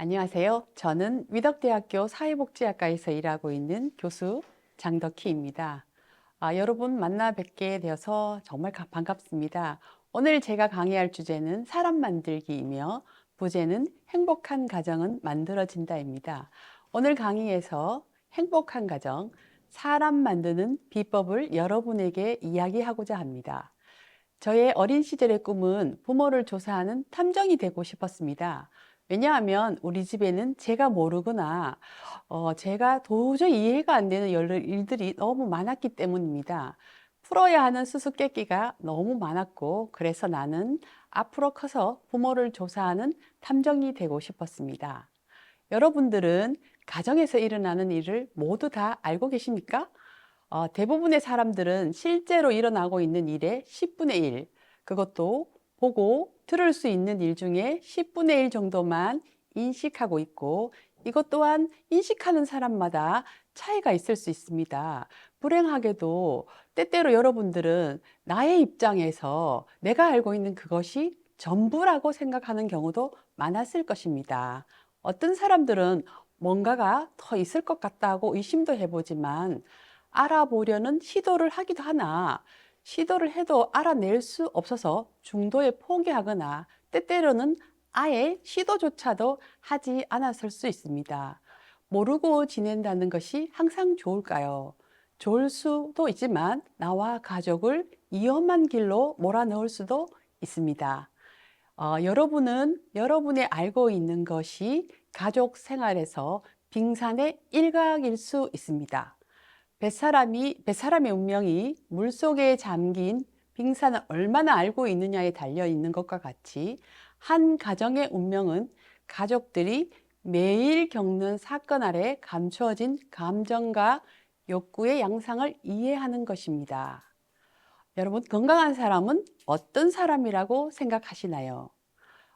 안녕하세요. 저는 위덕대학교 사회복지학과에서 일하고 있는 교수 장덕희입니다. 아, 여러분 만나 뵙게 되어서 정말 가- 반갑습니다. 오늘 제가 강의할 주제는 사람 만들기이며 부제는 행복한 가정은 만들어진다입니다. 오늘 강의에서 행복한 가정, 사람 만드는 비법을 여러분에게 이야기하고자 합니다. 저의 어린 시절의 꿈은 부모를 조사하는 탐정이 되고 싶었습니다. 왜냐하면 우리 집에는 제가 모르거나 어, 제가 도저히 이해가 안 되는 열- 일들이 너무 많았기 때문입니다. 풀어야 하는 수수께끼가 너무 많았고 그래서 나는 앞으로 커서 부모를 조사하는 탐정이 되고 싶었습니다. 여러분들은 가정에서 일어나는 일을 모두 다 알고 계십니까? 어, 대부분의 사람들은 실제로 일어나고 있는 일의 10분의 1, 그것도 보고 들을 수 있는 일 중에 10분의 1 정도만 인식하고 있고 이것 또한 인식하는 사람마다 차이가 있을 수 있습니다. 불행하게도 때때로 여러분들은 나의 입장에서 내가 알고 있는 그것이 전부라고 생각하는 경우도 많았을 것입니다. 어떤 사람들은 뭔가가 더 있을 것 같다고 의심도 해보지만 알아보려는 시도를 하기도 하나 시도를 해도 알아낼 수 없어서 중도에 포기하거나 때때로는 아예 시도조차도 하지 않았을 수 있습니다. 모르고 지낸다는 것이 항상 좋을까요? 좋을 수도 있지만 나와 가족을 위험한 길로 몰아넣을 수도 있습니다. 어, 여러분은 여러분의 알고 있는 것이 가족 생활에서 빙산의 일각일 수 있습니다. 뱃사람이, 뱃사람의 운명이 물속에 잠긴 빙산을 얼마나 알고 있느냐에 달려 있는 것과 같이 한 가정의 운명은 가족들이 매일 겪는 사건 아래 감추어진 감정과 욕구의 양상을 이해하는 것입니다. 여러분, 건강한 사람은 어떤 사람이라고 생각하시나요?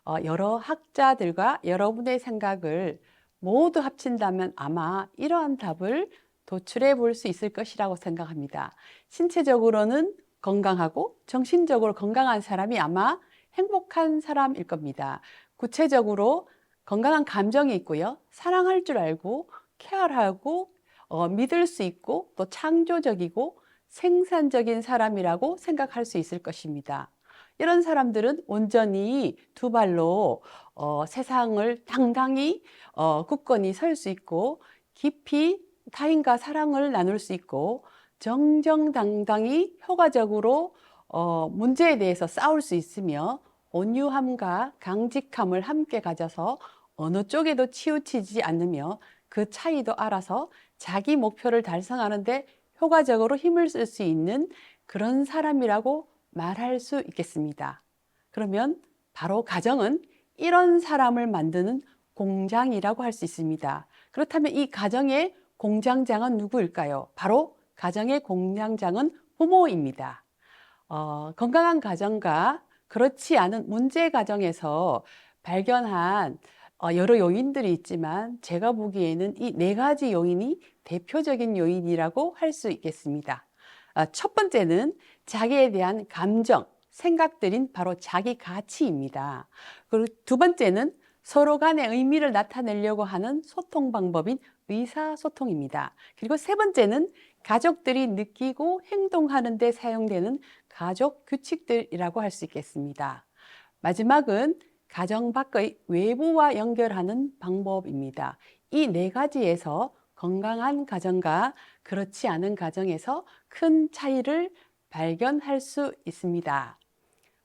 어, 여러 학자들과 여러분의 생각을 모두 합친다면 아마 이러한 답을 도출해 볼 수 있을 것이라고 생각합니다. 신체적으로는 건강하고 정신적으로 건강한 사람이 아마 행복한 사람일 겁니다. 구체적으로 건강한 감정이 있고요. 사랑할 줄 알고 케어하고 어, 믿을 수 있고 또 창조적이고 생산적인 사람이라고 생각할 수 있을 것입니다. 이런 사람들은 온전히 두 발로 어, 세상을 당당히 어, 굳건히 설 수 있고 깊이 타인과 사랑을 나눌 수 있고 정정당당히 효과적으로 어, 문제에 대해서 싸울 수 있으며 온유함과 강직함을 함께 가져서 어느 쪽에도 치우치지 않으며 그 차이도 알아서 자기 목표를 달성하는데 효과적으로 힘을 쓸 수 있는 그런 사람이라고 말할 수 있겠습니다. 그러면 바로 가정은 이런 사람을 만드는 공장이라고 할 수 있습니다. 그렇다면 이 가정의 공장장은 누구일까요? 바로 가정의 공장장은 부모입니다. 어, 건강한 가정과 그렇지 않은 문제 가정에서 발견한 어, 여러 요인들이 있지만 제가 보기에는 이 네 가지 요인이 대표적인 요인이라고 할 수 있겠습니다. 아, 첫 번째는 자기에 대한 감정, 생각들인 바로 자기 가치입니다. 그리고 두 번째는 서로 간의 의미를 나타내려고 하는 소통 방법인 의사소통입니다. 그리고 세 번째는 가족들이 느끼고 행동하는 데 사용되는 가족 규칙들이라고 할 수 있겠습니다. 마지막은 가정 밖의 외부와 연결하는 방법입니다. 이 네 가지에서 건강한 가정과 그렇지 않은 가정에서 큰 차이를 발견할 수 있습니다.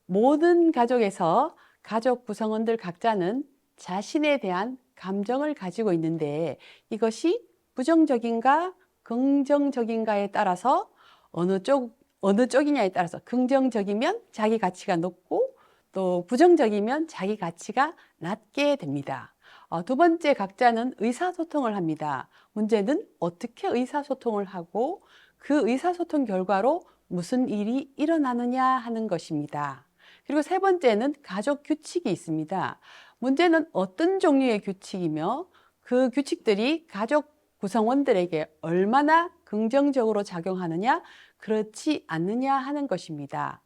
모든 가족에서 가족 구성원들 각자는 자신에 대한 감정을 가지고 있는데 이것이 부정적인가 긍정적인가에 따라서 어느 쪽 어느 쪽이냐에 따라서 긍정적이면 자기 가치가 높고 또 부정적이면 자기 가치가 낮게 됩니다. 어, 두 번째 각자는 의사소통을 합니다. 문제는 어떻게 의사소통을 하고 그 의사소통 결과로 무슨 일이 일어나느냐 하는 것입니다. 그리고 세 번째는 가족 규칙이 있습니다. 문제는 어떤 종류의 규칙이며 그 규칙들이 가족 구성원들에게 얼마나 긍정적으로 작용하느냐, 그렇지 않느냐 하는 것입니다.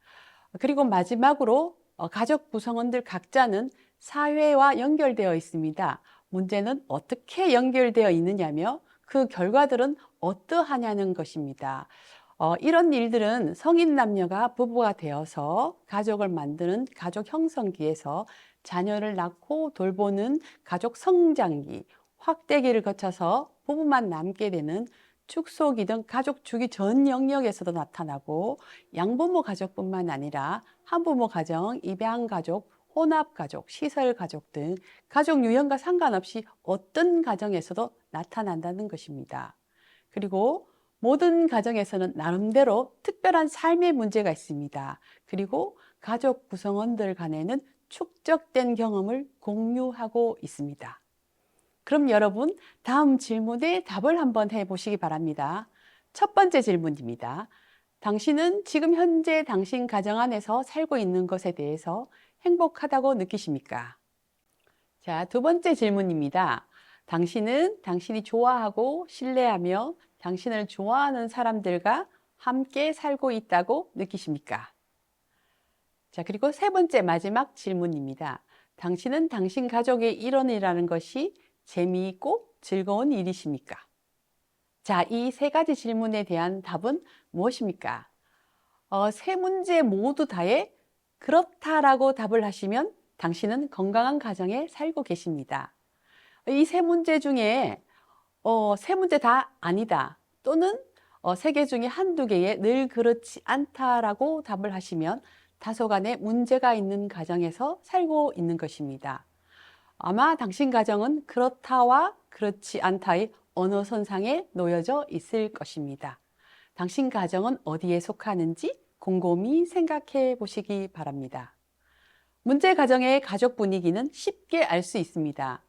그리고 마지막으로 어, 가족 구성원들 각자는 사회와 연결되어 있습니다. 문제는 어떻게 연결되어 있느냐며 그 결과들은 어떠하냐는 것입니다. 어, 이런 일들은 성인 남녀가 부부가 되어서 가족을 만드는 가족 형성기에서 자녀를 낳고 돌보는 가족 성장기, 확대기를 거쳐서 부부만 남게 되는 축소기 등 가족 주기 전 영역에서도 나타나고 양부모 가족뿐만 아니라 한부모 가정, 입양 가족, 혼합 가족, 시설 가족 등 가족 유형과 상관없이 어떤 가정에서도 나타난다는 것입니다. 그리고 모든 가정에서는 나름대로 특별한 삶의 문제가 있습니다. 그리고 가족 구성원들 간에는 축적된 경험을 공유하고 있습니다. 그럼 여러분, 다음 질문에 답을 한번 해보시기 바랍니다. 첫 번째 질문입니다. 당신은 지금 현재 당신 가정 안에서 살고 있는 것에 대해서 행복하다고 느끼십니까? 자, 두 번째 질문입니다. 당신은 당신이 좋아하고 신뢰하며 당신을 좋아하는 사람들과 함께 살고 있다고 느끼십니까? 자, 그리고 세 번째 마지막 질문입니다. 당신은 당신 가족의 일원이라는 것이 재미있고 즐거운 일이십니까? 자, 이 세 가지 질문에 대한 답은 무엇입니까? 어, 세 문제 모두 다에 그렇다라고 답을 하시면 당신은 건강한 가정에 살고 계십니다. 이 세 문제 중에 어, 세 문제 다 아니다 또는 어, 세개 중에 한두 개에 늘 그렇지 않다라고 답을 하시면 다소간의 문제가 있는 가정에서 살고 있는 것입니다. 아마 당신 가정은 그렇다와 그렇지 않다의 어느 선상에 놓여져 있을 것입니다. 당신 가정은 어디에 속하는지 곰곰이 생각해 보시기 바랍니다. 문제 가정의 가족 분위기는 쉽게 알 수 있습니다.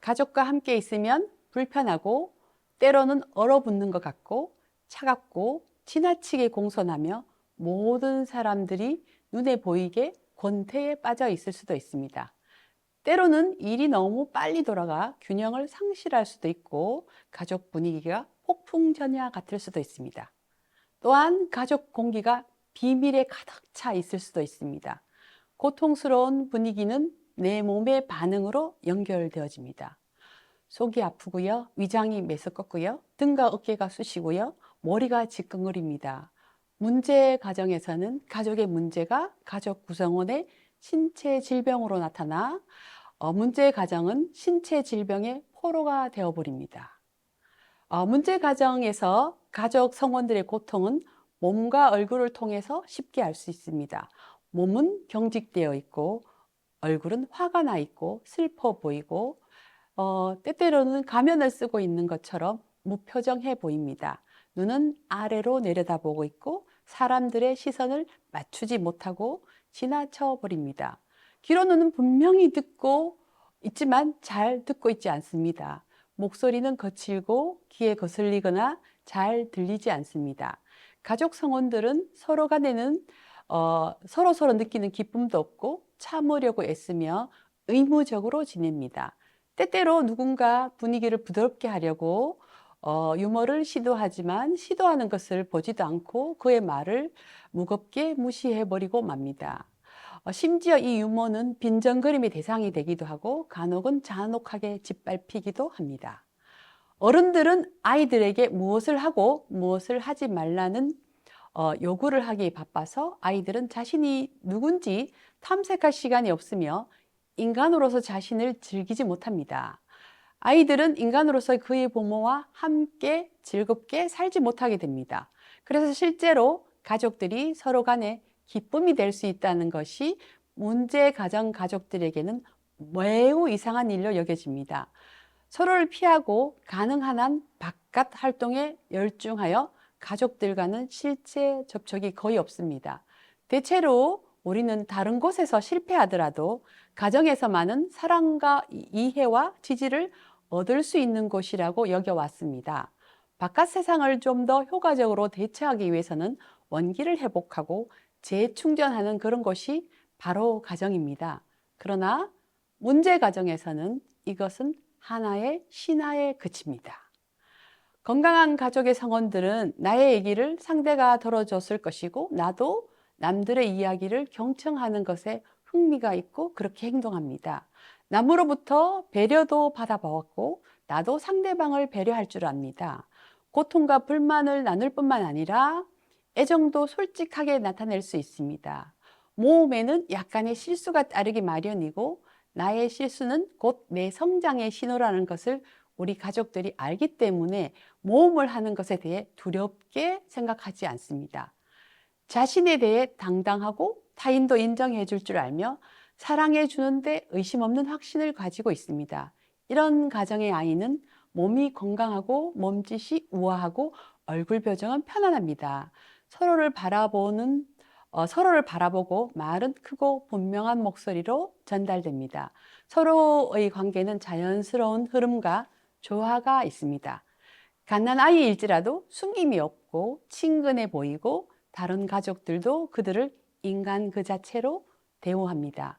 가족과 함께 있으면 불편하고 때로는 얼어붙는 것 같고 차갑고 지나치게 공손하며 모든 사람들이 눈에 보이게 권태에 빠져 있을 수도 있습니다. 때로는 일이 너무 빨리 돌아가 균형을 상실할 수도 있고 가족 분위기가 폭풍전야 같을 수도 있습니다. 또한 가족 공기가 비밀에 가득 차 있을 수도 있습니다. 고통스러운 분위기는 내 몸의 반응으로 연결되어집니다. 속이 아프고요. 위장이 메스껍고요. 등과 어깨가 쑤시고요. 머리가 지끈거립니다. 문제 가정에서는 가족의 문제가 가족 구성원의 신체 질병으로 나타나 어, 문제 가정은 신체 질병의 포로가 되어버립니다. 어, 문제 가정에서 가족 성원들의 고통은 몸과 얼굴을 통해서 쉽게 알 수 있습니다. 몸은 경직되어 있고 얼굴은 화가 나 있고 슬퍼 보이고 어, 때때로는 가면을 쓰고 있는 것처럼 무표정해 보입니다. 눈은 아래로 내려다보고 있고 사람들의 시선을 맞추지 못하고 지나쳐 버립니다. 귀로는 분명히 듣고 있지만 잘 듣고 있지 않습니다. 목소리는 거칠고 귀에 거슬리거나 잘 들리지 않습니다. 가족 성원들은 서로 간에는 어, 서로 서로 느끼는 기쁨도 없고 참으려고 애쓰며 의무적으로 지냅니다. 때때로 누군가 분위기를 부드럽게 하려고 어, 유머를 시도하지만 시도하는 것을 보지도 않고 그의 말을 무겁게 무시해버리고 맙니다. 어, 심지어 이 유머는 빈정거림의 대상이 되기도 하고 간혹은 잔혹하게 짓밟히기도 합니다. 어른들은 아이들에게 무엇을 하고 무엇을 하지 말라는 어, 요구를 하기 바빠서 아이들은 자신이 누군지 탐색할 시간이 없으며 인간으로서 자신을 즐기지 못합니다. 아이들은 인간으로서 그의 부모와 함께 즐겁게 살지 못하게 됩니다. 그래서 실제로 가족들이 서로 간에 기쁨이 될 수 있다는 것이 문제 가정 가족들에게는 매우 이상한 일로 여겨집니다. 서로를 피하고 가능한 한 바깥 활동에 열중하여 가족들과는 실제 접촉이 거의 없습니다. 대체로 우리는 다른 곳에서 실패하더라도 가정에서만은 사랑과 이해와 지지를 얻을 수 있는 곳이라고 여겨왔습니다. 바깥 세상을 좀 더 효과적으로 대처하기 위해서는 원기를 회복하고 재충전하는 그런 것이 바로 가정입니다. 그러나 문제 가정에서는 이것은 하나의 신화에 그칩니다. 건강한 가족의 성원들은 나의 얘기를 상대가 들어줬을 것이고 나도 남들의 이야기를 경청하는 것에 흥미가 있고 그렇게 행동합니다. 남으로부터 배려도 받아보았고 나도 상대방을 배려할 줄 압니다. 고통과 불만을 나눌 뿐만 아니라 애정도 솔직하게 나타낼 수 있습니다. 모험에는 약간의 실수가 따르기 마련이고 나의 실수는 곧 내 성장의 신호라는 것을 우리 가족들이 알기 때문에 모험을 하는 것에 대해 두렵게 생각하지 않습니다. 자신에 대해 당당하고 타인도 인정해 줄 줄 알며 사랑해 주는데 의심 없는 확신을 가지고 있습니다. 이런 가정의 아이는 몸이 건강하고 몸짓이 우아하고 얼굴 표정은 편안합니다. 서로를 바라보는 어, 서로를 바라보고 말은 크고 분명한 목소리로 전달됩니다. 서로의 관계는 자연스러운 흐름과 조화가 있습니다. 갓난 아이일지라도 숨김이 없고 친근해 보이고 다른 가족들도 그들을 인간 그 자체로 대우합니다.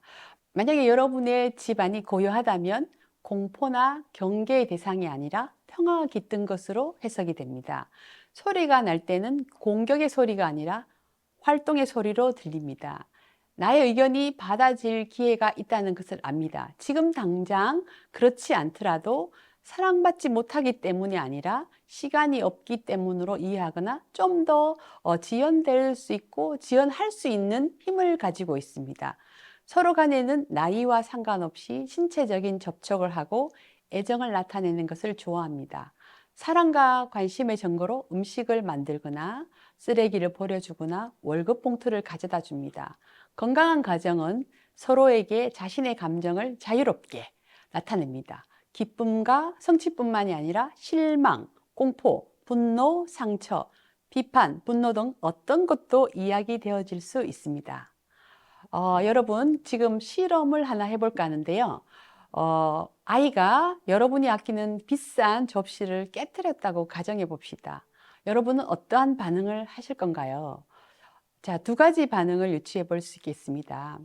만약에 여러분의 집안이 고요하다면 공포나 경계의 대상이 아니라 평화가 깃든 것으로 해석이 됩니다. 소리가 날 때는 공격의 소리가 아니라 활동의 소리로 들립니다. 나의 의견이 받아질 기회가 있다는 것을 압니다. 지금 당장 그렇지 않더라도 사랑받지 못하기 때문이 아니라 시간이 없기 때문으로 이해하거나 좀더 어, 지연될 수 있고 지연할 수 있는 힘을 가지고 있습니다. 서로 간에는 나이와 상관없이 신체적인 접촉을 하고 애정을 나타내는 것을 좋아합니다. 사랑과 관심의 증거로 음식을 만들거나 쓰레기를 버려주거나 월급 봉투를 가져다 줍니다. 건강한 가정은 서로에게 자신의 감정을 자유롭게 나타냅니다. 기쁨과 성취뿐만이 아니라 실망, 공포, 분노, 상처, 비판, 분노 등 어떤 것도 이야기되어질 수 있습니다. 어, 여러분, 지금 실험을 하나 해볼까 하는데요. 어, 아이가 여러분이 아끼는 비싼 접시를 깨뜨렸다고 가정해 봅시다. 여러분은 어떠한 반응을 하실 건가요? 자, 두 가지 반응을 유추해 볼 수 있겠습니다.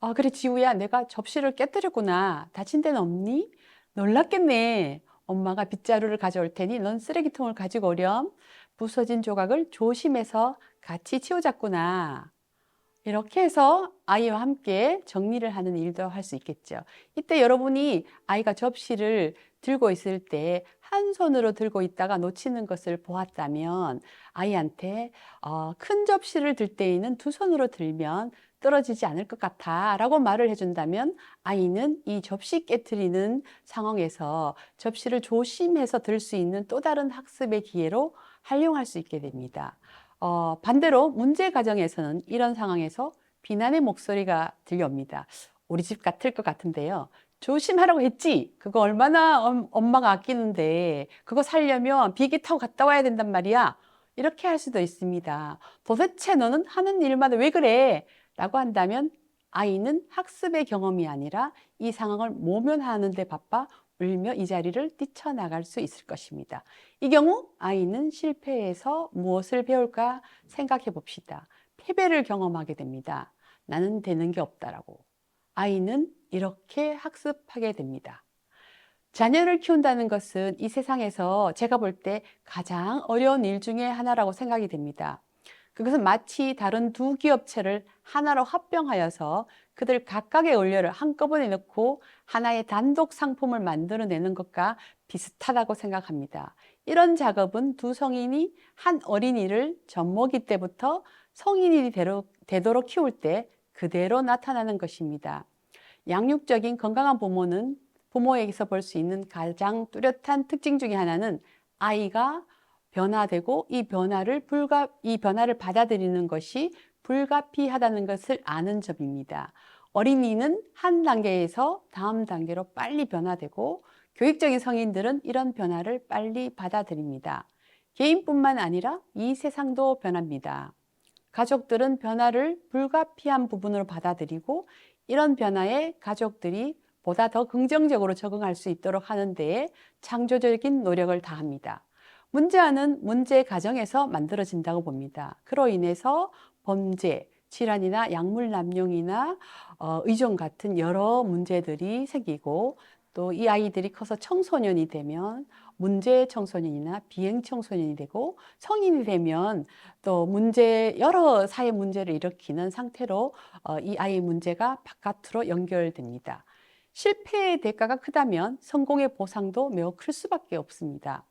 아, 그래, 지우야, 내가 접시를 깨뜨렸구나. 다친 데는 없니? 놀랐겠네. 엄마가 빗자루를 가져올 테니 넌 쓰레기통을 가지고 오렴. 부서진 조각을 조심해서 같이 치워잡구나. 이렇게 해서 아이와 함께 정리를 하는 일도 할 수 있겠죠. 이때 여러분이 아이가 접시를 들고 있을 때 한 손으로 들고 있다가 놓치는 것을 보았다면 아이한테 어, 큰 접시를 들 때에는 두 손으로 들면 떨어지지 않을 것 같아 라고 말을 해준다면 아이는 이 접시 깨뜨리는 상황에서 접시를 조심해서 들 수 있는 또 다른 학습의 기회로 활용할 수 있게 됩니다. 어, 반대로 문제 가정에서는 이런 상황에서 비난의 목소리가 들려옵니다. 우리 집 같을 것 같은데요. 조심하라고 했지. 그거 얼마나 엄, 엄마가 아끼는데 그거 살려면 비행기 타고 갔다 와야 된단 말이야. 이렇게 할 수도 있습니다. 도대체 너는 하는 일마다 왜 그래? 라고 한다면 아이는 학습의 경험이 아니라 이 상황을 모면하는 데 바빠 울며 이 자리를 뛰쳐나갈 수 있을 것입니다. 이 경우 아이는 실패해서 무엇을 배울까 생각해 봅시다. 패배를 경험하게 됩니다. 나는 되는 게 없다라고. 아이는 이렇게 학습하게 됩니다. 자녀를 키운다는 것은 이 세상에서 제가 볼 때 가장 어려운 일 중에 하나라고 생각이 됩니다. 그것은 마치 다른 두 기업체를 하나로 합병하여서 그들 각각의 원료를 한꺼번에 넣고 하나의 단독 상품을 만들어내는 것과 비슷하다고 생각합니다. 이런 작업은 두 성인이 한 어린이를 젖먹이 때부터 성인이 되도록 키울 때 그대로 나타나는 것입니다. 양육적인 건강한 부모는 부모에게서 볼 수 있는 가장 뚜렷한 특징 중의 하나는 아이가 변화되고 이 변화를 불가 이 변화를 받아들이는 것이 불가피하다는 것을 아는 점입니다. 어린이는 한 단계에서 다음 단계로 빨리 변화되고 교육적인 성인들은 이런 변화를 빨리 받아들입니다. 개인뿐만 아니라 이 세상도 변합니다. 가족들은 변화를 불가피한 부분으로 받아들이고 이런 변화에 가족들이 보다 더 긍정적으로 적응할 수 있도록 하는 데에 창조적인 노력을 다합니다. 문제아는 문제 가정에서 만들어진다고 봅니다. 그로 인해서 범죄, 질환이나 약물 남용이나 어, 의존 같은 여러 문제들이 생기고 또 이 아이들이 커서 청소년이 되면 문제 청소년이나 비행 청소년이 되고 성인이 되면 또 문제 여러 사회 문제를 일으키는 상태로 어, 이 아이의 문제가 바깥으로 연결됩니다. 실패의 대가가 크다면 성공의 보상도 매우 클 수밖에 없습니다.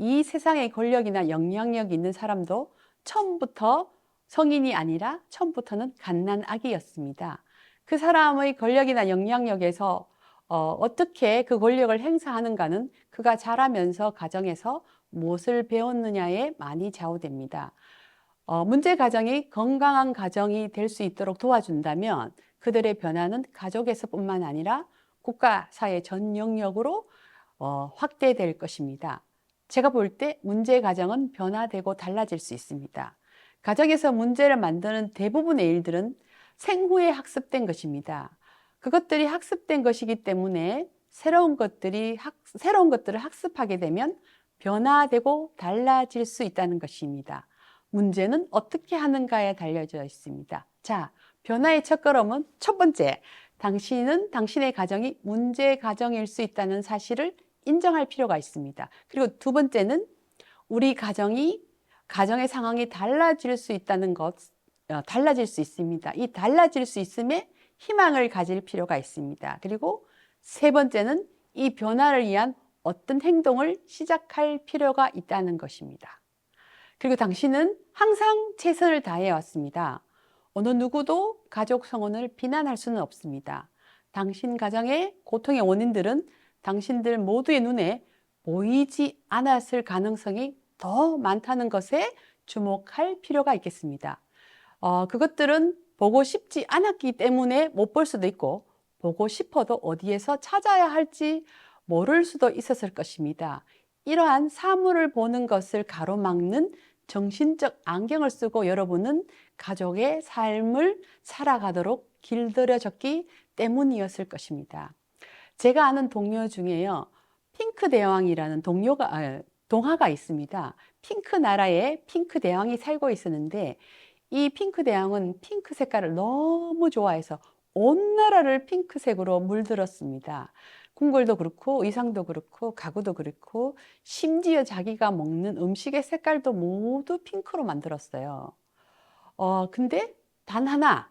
이 세상에 권력이나 영향력 있는 사람도 처음부터 성인이 아니라 처음부터는 갓난 아기였습니다. 그 사람의 권력이나 영향력에서 어, 어떻게 그 권력을 행사하는가는 그가 자라면서 가정에서 무엇을 배웠느냐에 많이 좌우됩니다. 어, 문제 가정이 건강한 가정이 될 수 있도록 도와준다면 그들의 변화는 가족에서뿐만 아니라 국가, 사회 전 영역으로 어, 확대될 것입니다. 제가 볼 때 문제 가정은 변화되고 달라질 수 있습니다. 가정에서 문제를 만드는 대부분의 일들은 생후에 학습된 것입니다. 그것들이 학습된 것이기 때문에 새로운 것들이 학, 새로운 것들을 학습하게 되면 변화되고 달라질 수 있다는 것입니다. 문제는 어떻게 하는가에 달려져 있습니다. 자, 변화의 첫 걸음은 첫 번째, 당신은 당신의 가정이 문제 가정일 수 있다는 사실을 인정할 필요가 있습니다. 그리고 두 번째는 우리 가정이 가정의 상황이 달라질 수 있다는 것, 어, 달라질 수 있습니다. 이 달라질 수 있음에 희망을 가질 필요가 있습니다. 그리고 세 번째는 이 변화를 위한 어떤 행동을 시작할 필요가 있다는 것입니다. 그리고 당신은 항상 최선을 다해 왔습니다. 어느 누구도 가족 성원을 비난할 수는 없습니다. 당신 가정의 고통의 원인들은 당신들 모두의 눈에 보이지 않았을 가능성이 더 많다는 것에 주목할 필요가 있겠습니다. 어, 그것들은 보고 싶지 않았기 때문에 못 볼 수도 있고 보고 싶어도 어디에서 찾아야 할지 모를 수도 있었을 것입니다. 이러한 사물을 보는 것을 가로막는 정신적 안경을 쓰고 여러분은 가족의 삶을 살아가도록 길들여졌기 때문이었을 것입니다. 제가 아는 동료 중에요. 핑크 대왕이라는 동료가, 아, 동화가 있습니다. 핑크 나라에 핑크 대왕이 살고 있었는데 이 핑크 대왕은 핑크 색깔을 너무 좋아해서 온 나라를 핑크색으로 물들었습니다. 궁궐도 그렇고 의상도 그렇고 가구도 그렇고 심지어 자기가 먹는 음식의 색깔도 모두 핑크로 만들었어요. 어, 근데 단 하나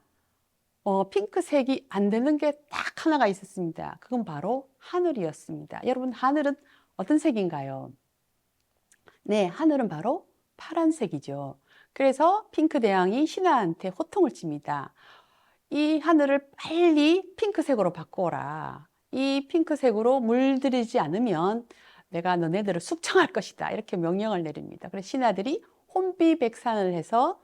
어, 핑크색이 안 되는 게 딱 하나가 있었습니다. 그건 바로 하늘이었습니다. 여러분 하늘은 어떤 색인가요? 네, 하늘은 바로 파란색이죠. 그래서 핑크 대왕이 신하한테 호통을 칩니다. 이 하늘을 빨리 핑크색으로 바꿔라. 이 핑크색으로 물들이지 않으면 내가 너네들을 숙청할 것이다. 이렇게 명령을 내립니다. 그래서 신하들이 혼비백산을 해서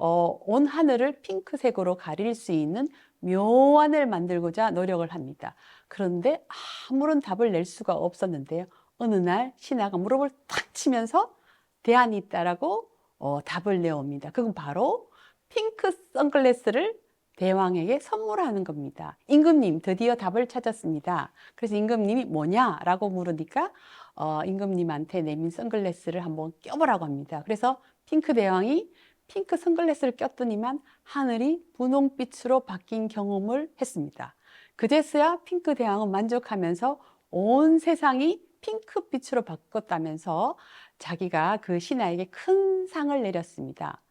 어, 온 하늘을 핑크색으로 가릴 수 있는 묘안을 만들고자 노력을 합니다. 그런데 아무런 답을 낼 수가 없었는데요. 어느 날 신하가 무릎을 탁 치면서 대안이 있다라고 어, 답을 내옵니다. 그건 바로 핑크 선글라스를 대왕에게 선물하는 겁니다. 임금님 드디어 답을 찾았습니다. 그래서 임금님이 뭐냐라고 물으니까 어, 임금님한테 내민 선글라스를 한번 껴보라고 합니다. 그래서 핑크 대왕이 핑크 선글라스를 꼈더니만 하늘이 분홍빛으로 바뀐 경험을 했습니다. 그제서야 핑크 대왕은 만족하면서 온 세상이 핑크빛으로 바꿨다면서 자기가 그 신하에게 큰 상을 내렸습니다.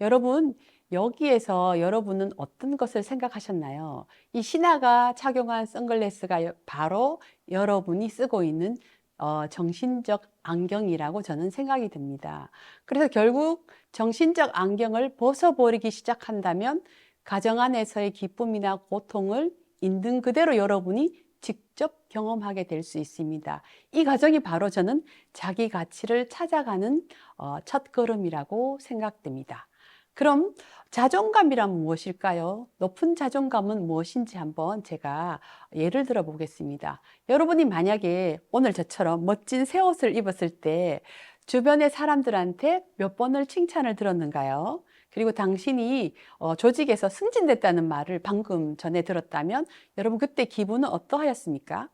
여러분, 여기에서 여러분은 어떤 것을 생각하셨나요? 이 신하가 착용한 선글라스가 바로 여러분이 쓰고 있는 어, 정신적 안경이라고 저는 생각이 듭니다. 그래서 결국 정신적 안경을 벗어버리기 시작한다면 가정 안에서의 기쁨이나 고통을 있는 그대로 여러분이 직접 경험하게 될 수 있습니다. 이 과정이 바로 저는 자기 가치를 찾아가는 어, 첫 걸음이라고 생각됩니다. 그럼 자존감이란 무엇일까요? 높은 자존감은 무엇인지 한번 제가 예를 들어 보겠습니다. 여러분이 만약에 오늘 저처럼 멋진 새 옷을 입었을 때 주변의 사람들한테 몇 번을 칭찬을 들었는가요? 그리고 당신이 어, 조직에서 승진됐다는 말을 방금 전에 들었다면 여러분 그때 기분은 어떠하였습니까?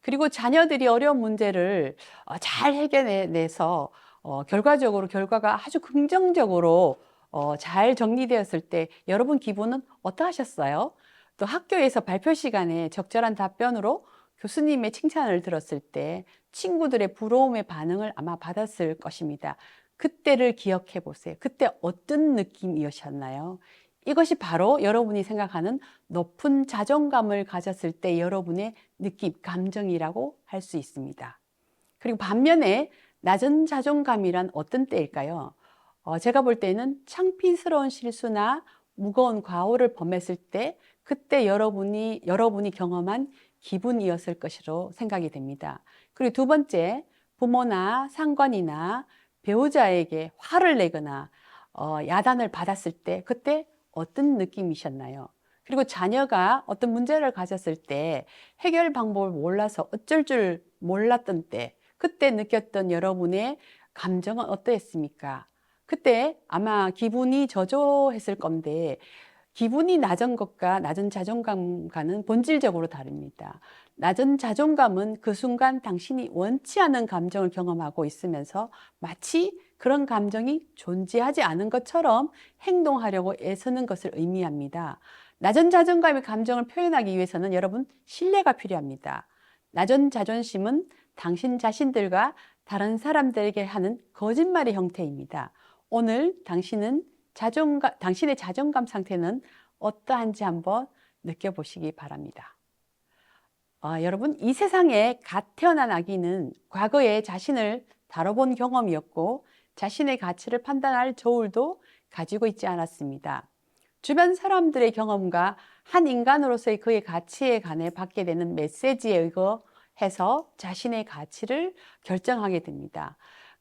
그리고 자녀들이 어려운 문제를 어, 잘 해결해내서 어, 결과적으로 결과가 아주 긍정적으로 어, 잘 정리되었을 때 여러분 기분은 어떠하셨어요? 또 학교에서 발표 시간에 적절한 답변으로 교수님의 칭찬을 들었을 때 친구들의 부러움의 반응을 아마 받았을 것입니다. 그때를 기억해 보세요. 그때 어떤 느낌이셨나요? 이것이 바로 여러분이 생각하는 높은 자존감을 가졌을 때 여러분의 느낌, 감정이라고 할 수 있습니다. 그리고 반면에 낮은 자존감이란 어떤 때일까요? 어, 제가 볼 때는 창피스러운 실수나 무거운 과오를 범했을 때 그때 여러분이 여러분이 경험한 기분이었을 것으로 생각이 됩니다. 그리고 두 번째, 부모나 상관이나 배우자에게 화를 내거나 어, 야단을 받았을 때 그때 어떤 느낌이셨나요? 그리고 자녀가 어떤 문제를 가졌을 때 해결 방법을 몰라서 어쩔 줄 몰랐던 때 그때 느꼈던 여러분의 감정은 어떠했습니까? 그때 아마 기분이 저조했을 건데 기분이 낮은 것과 낮은 자존감과는 본질적으로 다릅니다. 낮은 자존감은 그 순간 당신이 원치 않은 감정을 경험하고 있으면서 마치 그런 감정이 존재하지 않은 것처럼 행동하려고 애쓰는 것을 의미합니다. 낮은 자존감의 감정을 표현하기 위해서는 여러분 신뢰가 필요합니다. 낮은 자존심은 당신 자신들과 다른 사람들에게 하는 거짓말의 형태입니다. 오늘 당신은 자존감, 당신의 자존감 상태는 어떠한지 한번 느껴보시기 바랍니다. 아, 여러분, 이 세상에 갓 태어난 아기는 과거에 자신을 다뤄본 경험이었고 자신의 가치를 판단할 저울도 가지고 있지 않았습니다. 주변 사람들의 경험과 한 인간으로서의 그의 가치에 관해 받게 되는 메시지에 의거해서 자신의 가치를 결정하게 됩니다.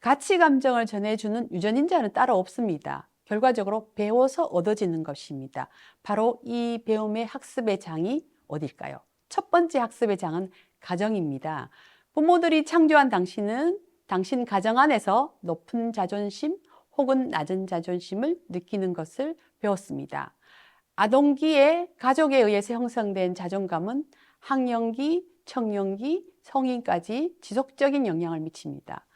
가치 감정을 전해주는 유전인자는 따로 없습니다. 결과적으로 배워서 얻어지는 것입니다. 바로 이 배움의 학습의 장이 어딜까요? 첫 번째 학습의 장은 가정입니다. 부모들이 창조한 당신은 당신 가정 안에서 높은 자존심 혹은 낮은 자존심을 느끼는 것을 배웠습니다. 아동기에 가족에 의해서 형성된 자존감은 학령기, 청년기, 성인까지 지속적인 영향을 미칩니다.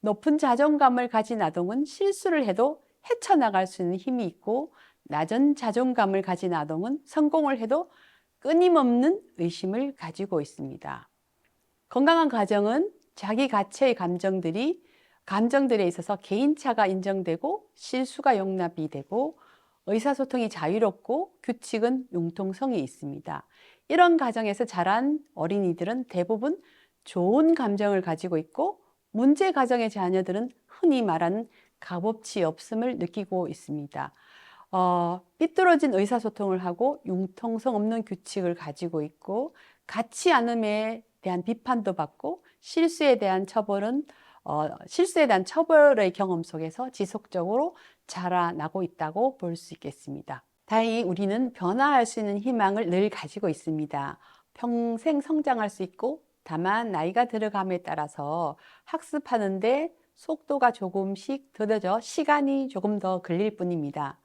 높은 자존감을 가진 아동은 실수를 해도 헤쳐나갈 수 있는 힘이 있고 낮은 자존감을 가진 아동은 성공을 해도 끊임없는 의심을 가지고 있습니다. 건강한 가정은 자기 가치의 감정들이 감정들에 있어서 개인차가 인정되고 실수가 용납이 되고 의사소통이 자유롭고 규칙은 융통성이 있습니다. 이런 가정에서 자란 어린이들은 대부분 좋은 감정을 가지고 있고 문제 가정의 자녀들은 흔히 말하는 값없이 없음을 느끼고 있습니다. 어, 삐뚤어진 의사소통을 하고 융통성 없는 규칙을 가지고 있고 같지 않음에 대한 비판도 받고 실수에 대한 처벌은 어, 실수에 대한 처벌의 경험 속에서 지속적으로 자라나고 있다고 볼 수 있겠습니다. 다행히 우리는 변화할 수 있는 희망을 늘 가지고 있습니다. 평생 성장할 수 있고 다만 나이가 들어감에 따라서 학습하는데 속도가 조금씩 더뎌져 시간이 조금 더 걸릴 뿐입니다.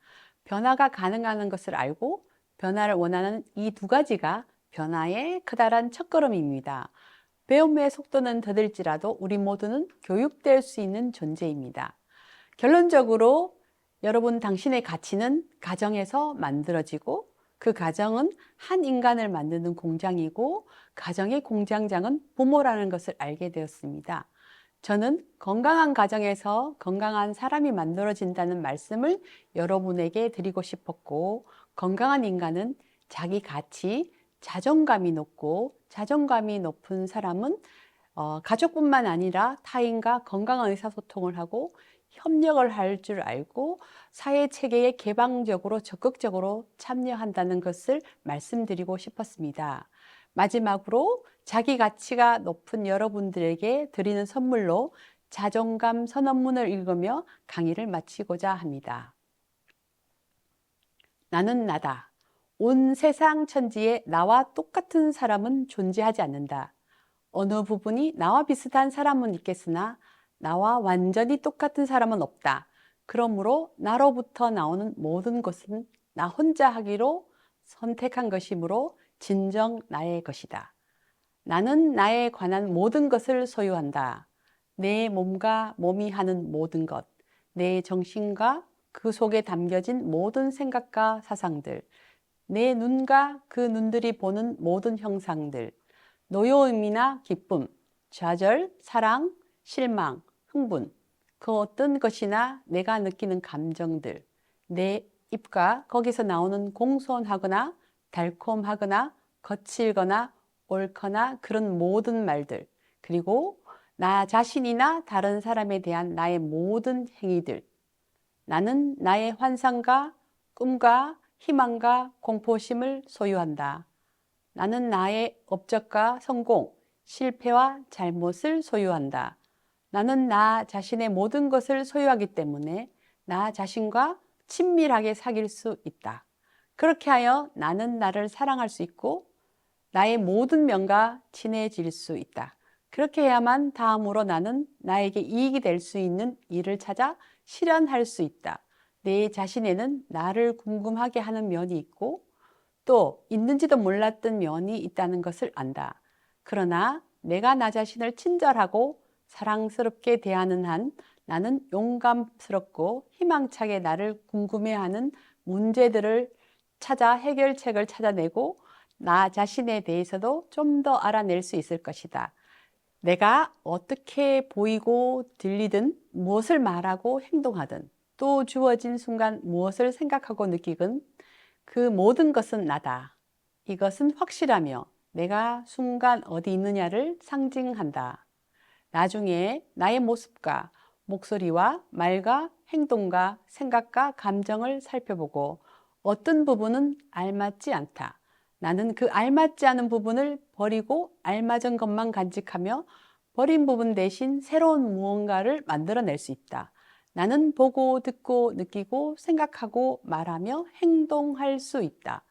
변화가 가능한 것을 알고 변화를 원하는 이 두 가지가 변화의 커다란 첫걸음입니다. 배움의 속도는 더딜지라도 우리 모두는 교육될 수 있는 존재입니다. 결론적으로 여러분 당신의 가치는 가정에서 만들어지고 그 가정은 한 인간을 만드는 공장이고 가정의 공장장은 부모라는 것을 알게 되었습니다. 저는 건강한 가정에서 건강한 사람이 만들어진다는 말씀을 여러분에게 드리고 싶었고 건강한 인간은 자기 가치, 자존감이 높고 자존감이 높은 사람은 어, 가족뿐만 아니라 타인과 건강한 의사소통을 하고 협력을 할 줄 알고 사회 체계에 개방적으로 적극적으로 참여한다는 것을 말씀드리고 싶었습니다. 마지막으로 자기 가치가 높은 여러분들에게 드리는 선물로 자존감 선언문을 읽으며 강의를 마치고자 합니다. 나는 나다. 온 세상 천지에 나와 똑같은 사람은 존재하지 않는다. 어느 부분이 나와 비슷한 사람은 있겠으나 나와 완전히 똑같은 사람은 없다. 그러므로 나로부터 나오는 모든 것은 나 혼자 하기로 선택한 것이므로 진정 나의 것이다. 나는 나에 관한 모든 것을 소유한다. 내 몸과 몸이 하는 모든 것, 내 정신과 그 속에 담겨진 모든 생각과 사상들, 내 눈과 그 눈들이 보는 모든 형상들, 노여움이나 기쁨, 좌절, 사랑, 실망, 흥분, 그 어떤 것이나 내가 느끼는 감정들, 내 입과 거기서 나오는 공손하거나 달콤하거나 거칠거나 옳거나 그런 모든 말들, 그리고 나 자신이나 다른 사람에 대한 나의 모든 행위들. 나는 나의 환상과 꿈과 희망과 공포심을 소유한다. 나는 나의 업적과 성공, 실패와 잘못을 소유한다. 나는 나 자신의 모든 것을 소유하기 때문에 나 자신과 친밀하게 사귈 수 있다. 그렇게 하여 나는 나를 사랑할 수 있고 나의 모든 면과 친해질 수 있다. 그렇게 해야만 다음으로 나는 나에게 이익이 될 수 있는 일을 찾아 실현할 수 있다. 내 자신에는 나를 궁금하게 하는 면이 있고 또 있는지도 몰랐던 면이 있다는 것을 안다. 그러나 내가 나 자신을 친절하고 사랑스럽게 대하는 한 나는 용감스럽고 희망차게 나를 궁금해하는 문제들을 찾아 해결책을 찾아내고 나 자신에 대해서도 좀 더 알아낼 수 있을 것이다. 내가 어떻게 보이고 들리든 무엇을 말하고 행동하든 또 주어진 순간 무엇을 생각하고 느끼건 그 모든 것은 나다. 이것은 확실하며 내가 순간 어디 있느냐를 상징한다. 나중에 나의 모습과 목소리와 말과 행동과 생각과 감정을 살펴보고 어떤 부분은 알맞지 않다. 나는 그 알맞지 않은 부분을 버리고 알맞은 것만 간직하며 버린 부분 대신 새로운 무언가를 만들어낼 수 있다. 나는 보고 듣고 느끼고 생각하고 말하며 행동할 수 있다.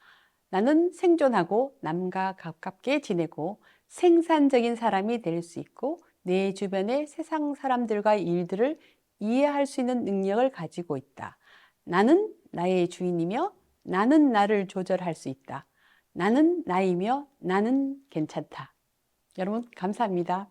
나는 생존하고 남과 가깝게 지내고 생산적인 사람이 될 수 있고 내 주변의 세상 사람들과 일들을 이해할 수 있는 능력을 가지고 있다. 나는 나의 주인이며 나는 나를 조절할 수 있다. 나는 나이며 나는 괜찮다. 여러분, 감사합니다.